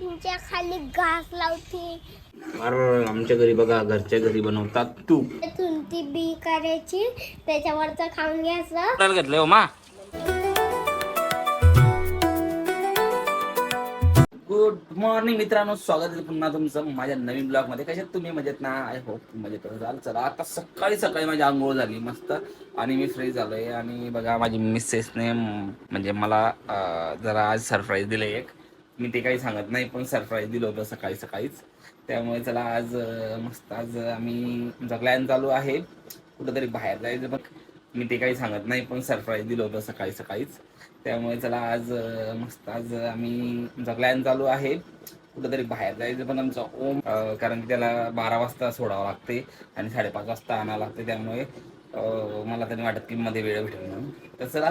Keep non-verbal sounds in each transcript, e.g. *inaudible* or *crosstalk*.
तुमच्या खाली घास लावते. आमच्या घरी बघा घरच्या घरी बनवतात तूप तुमची बी करायची त्याच्यावरचं खाऊन घ्यायचं घेतलंय हो मा. गुड मॉर्निंग मित्रांनो. स्वागत आहे पुन्हा तुमचं माझ्या नवीन ब्लॉगमध्ये कशात तुम्ही? मजेत ना? आय होप मजेत असाल. चला आता सकाळी सकाळी माझी आंघोळ झाली मस्त. आणि मी फ्रेश झालोय. आणि बघा माझी मिसेसने म्हणजे मला अं, जरा आज सरप्राईज दिलं एक. मी ते काही सांगत नाही पण सरप्राईज दिलं होतं सकाळी सकाळीच. त्यामुळे चला आज मस्त आज आम्ही आमचा प्लॅन चालू आहे. कुठंतरी बाहेर जायचं बघ. मी ते काही सांगत नाही पण सरप्राईज दिलं होतं सकाळी सकाळीच. त्यामुळे चला आज मस्त आज आम्ही आमचा प्लॅन चालू आहे. कुठंतरी बाहेर जायचं पण आमचा ओम कारण की त्याला बारा वाजता सोडावं लागते आणि साडेपाच वाजता आणावं लागते त्यामुळे मला तरी वाटत की मध्ये वेळ भेटेल म्हणून. तर चला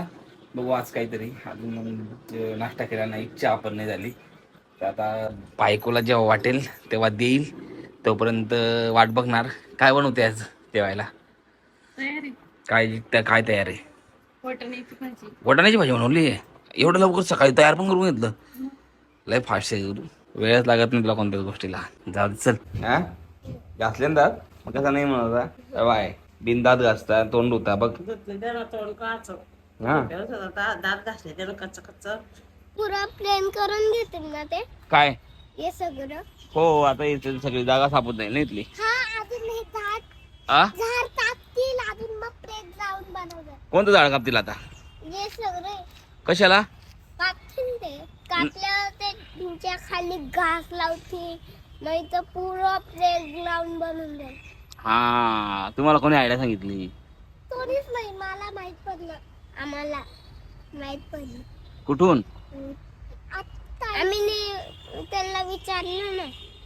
बघू आज काहीतरी अजून नाश्ता केला नाही चहा पण नाही झाली तर आता बायकोला जेव्हा वाटेल तेव्हा देईल तोपर्यंत वाट बघणार काय बनवते आज जेवायला तयारी काय त्या- काय तयार आहे वाटाण्याची भाजी बनवली आहे एवढं लवकर सकाळी तयार पण करून घेतलं लय फास्ट आहे तू. वेळच लागत नाही तुला कोणत्याच गोष्टीला जाऊ दे, चल हा घासले ना दात मग कसा नाही म्हणत बाय बिन दात घासता तोंड होता बघ हा. दात घासले त्याला कच्च कच्च. पुरा प्लॅन करून घेतील ना ते? काय? हे सगळं? हो आता इथे सगळी जागा सापत नाही ना इथली. हा अजून हे झाड आ? झाड टाकतील अजून मग कोणतं झाड कापतील आता? हे सगळे कशाला? कापतील ते. कापल्यावर ते तुमच्या खाली घास लावतील नाही तर पुरं प्लेट लावून बनवून द्या हा तुम्हाला कोणी आयडिया सांगितली? कोणीच नाही मला माहीत पडलं. आम्हाला माहीत पडलं. कुठून? आम्ही ने- त्यांना विचारलं ना.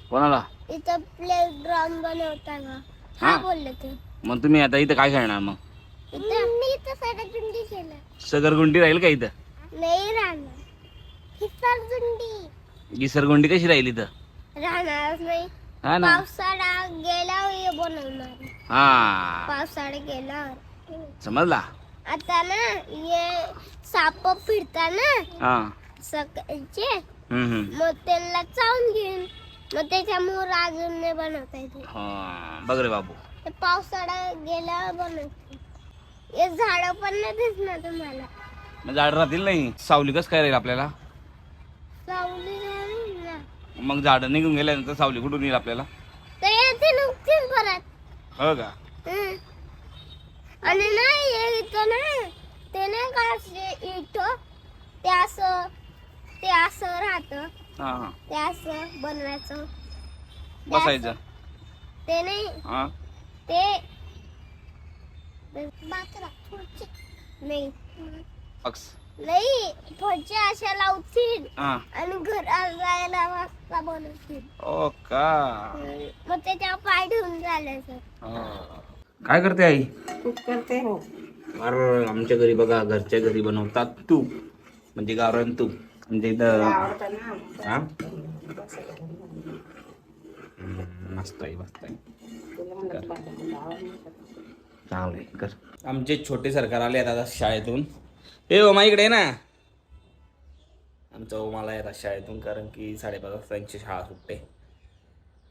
कोणाला? इथं प्ले ग्राउंड बनवता का? हा. हा. बोलले ते. मग तुम्ही आता इथं काय खेळणार मग? इथं मी सरजुंडी केलं सगरगुंडी राहील का इथं? नाही राहणार. ही सरजुंडी घिसरगुंडी कशी राहील इथं? राहणारच नाही. हा ना. पावसाळा हे बनवणार. हा. पावसाळा गेल्यावर. समजला? आता ना हे साप फिरता ना हा. सकाळचे हम्म हम्म. मग त्यांना चावून घेईन. मग त्याच्यामुळे अजून नाही बनवता येते. हा. बघ रे बाबू. ते पावसाळा गेल्यावर बनवते. हे झाड पण नाही दिसणार तुम्हाला. मग झाड राहतील नाही? सावली कस काय राहील आपल्याला? सावली ना मग झाड निघून गेल्यानंतर सावली कुठून येईल आपल्याला? तर येते नुकतीच परत. हो का? हं. आणि नाही हे इथं ना ते नाही का असे इथं ते असं ते असं राहतं. हा हा. ते असं बनवायचं. ते बसायचं. ते नाही. हा. ते बाकरा खुर्ची नाही. अक्स. नाही अशा लावतील. हा. आणि घरात जायला वाजता बनवतील. ओ का? मग त्याच्यावर पाय ठेवून चालायचं काय करते आई? तूप करते. हो. अरे आमच्या घरी बघा घरच्या घरी बनवतात तूप म्हणजे गावरान तूप म्हणजे इथं हा? मस्त आहे मस्त आहे. चांगले कर. आमचे छोटे सरकार आले आहेत आता शाळेतून. ए ओमा इकडे ये ना. आमचा ओमाला येतात शाळेतून कारण की साडेपाच वाजता त्यांची शाळा सुटते.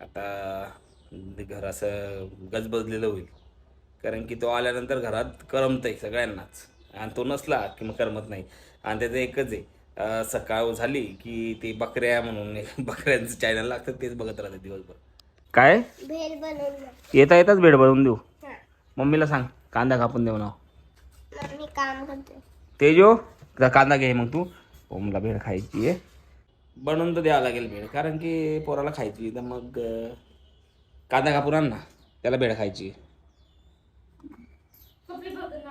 आता ते घर असं गजबजलेलं होईल. कारण की तो आल्यानंतर घरात करमतंय सगळ्यांनाच. आणि तो नसला की मग करमत नाही. आणि त्याचं एकच आहे सकाळ झाली की ते बकऱ्या म्हणून एक *laughs* बकऱ्यांचं चॅनल लागतं तेच बघत राहते दिवसभर. काय? येता येताच बेड बनवून देऊ. मम्मीला सांग कांदा कापून देऊ ना तेजो जा कांदा घे मग तू. ओमला भेळ खायची आहे. बनवून तर द्यावं लागेल भेळ कारण की पोराला खायची तर मग कांदा कापून आण ना त्याला भेळ खायची आहे.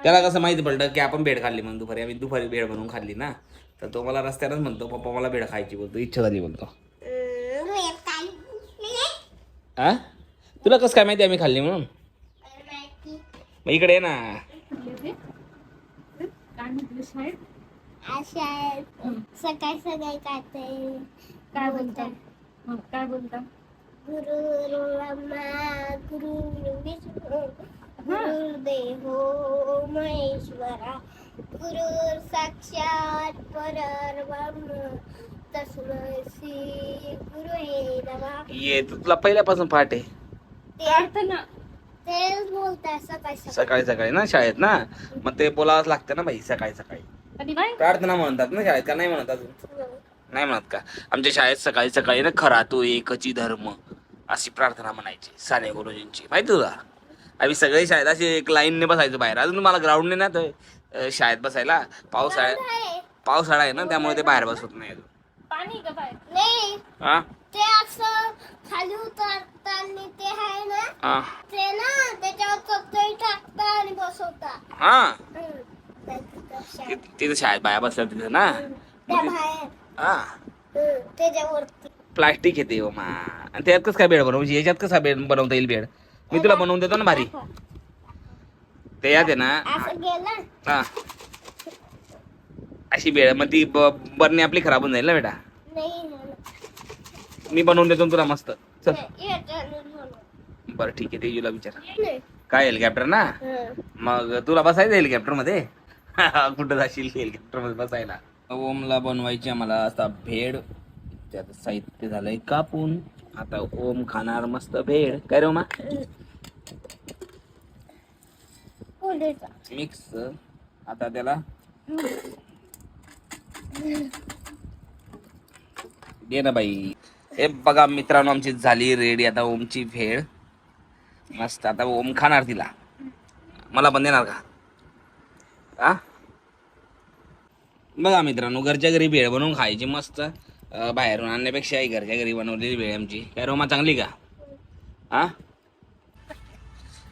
त्याला कसं माहिती पडलं की आपण भेळ खाल्ली मग दुपारी आम्ही दुपारी भेळ बनवून खाल्ली ना तर तो मला रस्त्यानंच म्हणतो पप्पा मला भेळ खायची बोलतो इच्छा झाली बोलतो तुला कसं काय माहिती आम्ही खाल्ली म्हणून. मग इकडे ये ना. सकाळी सकाळी काय काय बोलता हं, काय बोलता गुरु गुरु गुरुदेव महेश्वरा गुरु साक्षात परब्रह्म तस्मै श्री डबा ये तू- तुला पहिल्यापासून पाठ आहे प्रार्थना तेच बोलताय सकाळी सकाळी. सकाळी सकाळी ना शाळेत ना? मग ते बोलावंच लागतं ना भाई सकाळी सकाळी. कधी बाय प्रार्थना म्हणतात ना शाळेत का? नाही म्हणत अजून? नाही म्हणत का? आमच्या शाळेत सकाळी सकाळी ना खरा तो एकची धर्म अशी प्रार्थना म्हणायची साने गुरुजींची. माहिती तुला? आम्ही सगळे शाळेत अशी एक लाईनने बसायचो बाहेर. अजून मला ग्राउंडने ना तो अं, शाळेत बसायला पावसाळ्यात आहे. पावसाळा आहे ना त्यामुळे ते बाहेर बसत नाही अजून. पाणी नाही. हा? ते असं खाली उतरताना ते आहे ना हा. ते ना त्याच्यावर चटई टाकता आणि बसवता. हा. हम्म. त्या तिथं शाळेत बाया बसतात तिथं ना. बाहेर. हा. त्याच्यावरती. प्लास्टिक येते हो मा. आणि त्यात कसं काय बेड बनवायची याच्यात कसा बेड बनवता येईल बेड? मी तुला बनवून देतो ना भारी. ते यात आहे ना? असं गेलं हा. अशी बेड मग ती ब- बरणी आपली खराब होऊन जाईल ना बेटा. नाही नाही, मी बनवून देतो ना तुला मस्त. चल. नाही. याच्यानं म्हणून. बरं ठीक आहे ते तुला विचार. नाही. काय हेलिकॉप्टर ना? हं. मग तुला बसायचं हेलिकॉप्टरमध्ये? *laughs* कुठं जाशील हेलिकॉप्टरमध्ये बसायला? ओमला बनवायची आम्हाला असा भेड. त्यात साहित्य झालंय कापून. आता ओम खाणार मस्त भेड. काय रे ओमा? पुढेचा. मिक्स आता त्याला दे ना बाई. हे बघा मित्रांनो आमची झाली रेडी आता ओमची भेळ. मस्त. आता ओम खाणार तिला. मला पण देणार का? आ बघा मित्रांनो घरच्या घरी भेळ बनवून खायची मस्त. बाहेरून आणण्यापेक्षा घरच्या घरी बनवलेली भेळ आमची. काय रोमा चांगली का? हा?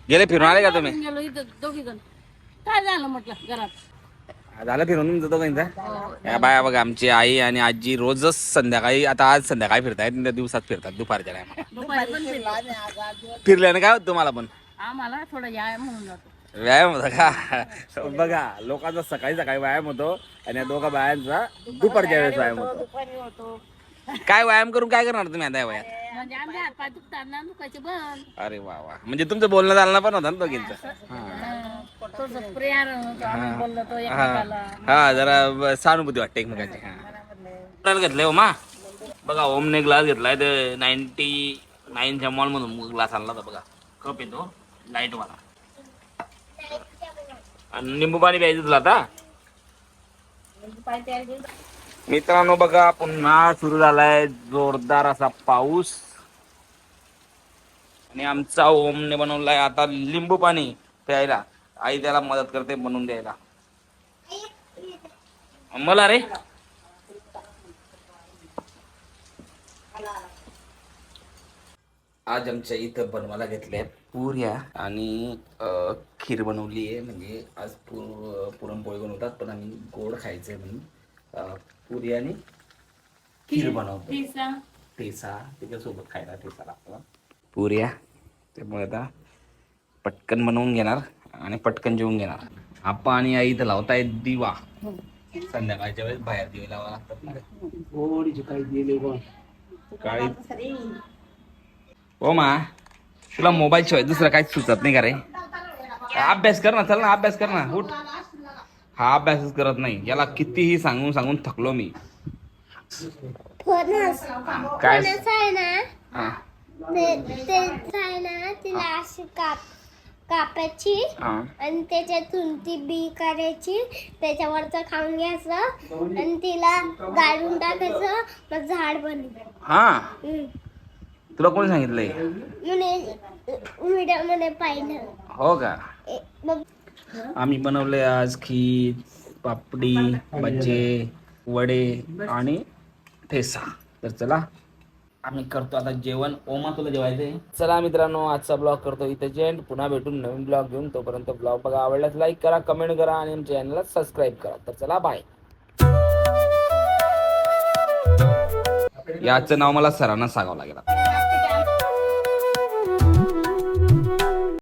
गेले फिरून आले का तुम्ही? गेलो इथं दोघी जण काय झालं म्हटलं घरात? झालं फिरून तुमचं दोघांचा? या बाया बघा आमची आई आणि आजी रोजच संध्याकाळी आता आज संध्याकाळी फिरतायत त्या दिवसात फिरतात दुपारच्या टायमा दुपारी पण फिरलो. फिरल्याने काय होत तुम्हाला पण? आम्हाला थोडं या म्हणून जातो. व्यायाम होता का? बघा लोकांचा सकाळी सकाळी व्यायाम होतो आणि या दोघा बायांचा दुपारच्या वेळेस व्यायाम होतो. काय व्यायाम करून काय करणार तुम्ही आता या वयात? म्हणजे आमचे हात पाय दुखतात ना दुखायचे बंद. अरे वा वा. म्हणजे तुमचं बोलणं चालणं पण होतं ना दोघींचं? हा. थोडस प्रेयार होतो आम्ही बोललो तो हा. एकमेकाला. हा जरा ब- सहानुभूती वाटते एकमेकांची हा. ग्लास घेतलाय ओमा बघा ओमने ग्लास घेतलाय ते नाईन्टी नाईनच्या मॉल मधून ग्लास आणला होता बघा. कप येतो लाइट वाला. आणि निंबू पाणी प्यायचं तुला आता? पाय तयार केलं. मित्रांनो बघा पुन्हा सुरू झालाय जोरदार असा पाऊस. आणि आमचा ओमने बनवलाय आता लिंबू पाणी प्यायला. आई त्याला मदत करते बनवून द्यायला. मला रे. आज आमच्या इथं बनवायला घेतल्या पुऱ्या आणि खीर बनवली आहे म्हणजे आज पुर पुरणपोळी बनवतात पण आम्ही गोड खायचंय म्हणून. अं, पुरी आणि खीर बनवतो. ठेसा त्याच्यासोबत खायला ठेसा लागतो. पुऱ्या त्यामुळे आता पटकन बनवून घेणार आणि पटकन जेवून घेणार. आप्पा आणि आई इथं लावताय दिवा. संध्याकाळच्या वेळेस बाहेर दिवे लावा लागतात ना काळी. हो मा तुला मोबाईल शिवाय दुसरं काहीच सुचत नाही का रे? अभ्यास कर ना चल ना अभ्यास कर ना. उठ. हा अभ्यासच करत नाही. याला कितीही सांगून सांगून थकलो मी. फणस. काय? फणस आहे ना? हा. ते ते आहे ना तिला अशी काप कापायची हा. आणि त्याच्यातून ती बी करायची. त्याच्यावरचं खाऊन घ्यायचं आणि तिला गाडून टाकायचं. मग झाड बनलं हा? हम्म. तुला कोणी सांगितलंय? म्हणे व्हिडिओमध्ये पाहिलं. हो का? ए, मग आम्ही बनवले आज खीर पापडी भजे वडे आणि ठेसा. तर चला आम्ही करतो आता जेवण. ओमा तुला जेवायचंय? चला मित्रांनो आजचा ब्लॉग करतो इथे जेंट पुन्हा भेटून नवीन ब्लॉग घेऊन तोपर्यंत ब्लॉग बघा. आवडल्यास लाईक करा कमेंट करा आणि आमच्या चॅनलला सबस्क्राईब करा. तर चला बाय याचं नाव मला सरांना सांगावं लागेल.